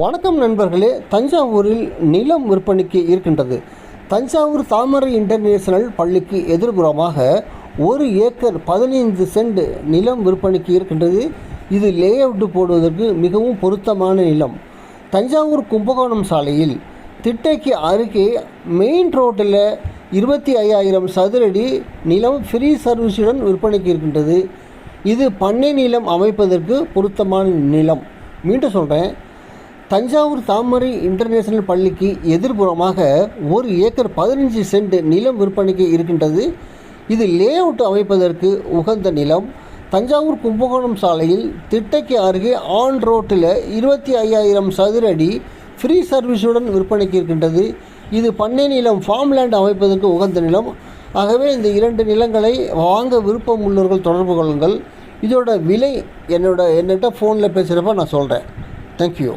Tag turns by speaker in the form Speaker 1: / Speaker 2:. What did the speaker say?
Speaker 1: வணக்கம் நண்பர்களே தஞ்சாவூரில் நிலம் விற்பனைக்கு இருக்கின்றது. தஞ்சாவூர் தாமரை இன்டர்நேஷனல் பள்ளிக்கு எதிர்புறமாக ஒரு ஏக்கர் பதினைந்து சென்ட் நிலம் விற்பனைக்கு இருக்கின்றது. இது லே அவுட் போடுவதற்கு மிகவும் பொருத்தமான நிலம். தஞ்சாவூர் கும்பகோணம் சாலையில் திட்டைக்கு அருகே மெயின் ரோட்டில் இருபத்தி ஐயாயிரம் சதுரடி நிலம் ஃப்ரீ சர்வீஸுடன் விற்பனைக்கு இருக்கின்றது. இது பண்ணை நிலம் அமைப்பதற்கு பொருத்தமான நிலம். மீண்டும் சொல்கிறேன் தஞ்சாவூர் தாமரை இன்டர்நேஷனல் பள்ளிக்கு எதிர்புறமாக ஒரு ஏக்கர் பதினஞ்சு சென்ட் நிலம் விற்பனைக்கு இருக்கின்றது. இது லே அவுட் அமைப்பதற்கு உகந்த நிலம். தஞ்சாவூர் கும்பகோணம் சாலையில் திட்டைக்கு அருகே ஆன் ரோட்டில் இருபத்தி ஐயாயிரம் சதுர அடி ஃப்ரீ சர்வீஸுடன் விற்பனைக்கு இருக்கின்றது. இது பண்ணை நிலம் ஃபார்ம் லேண்ட் அமைப்பதற்கு உகந்த நிலம். ஆகவே இந்த இரண்டு நிலங்களை வாங்க விருப்பம் உள்ளவர்கள் தொடர்பு கொள்ளுங்கள். இதோட விலை என்னோட என்னட்ட ஃபோனில் பேசுகிறப்ப நான் சொல்கிறேன் தேங்க்யூ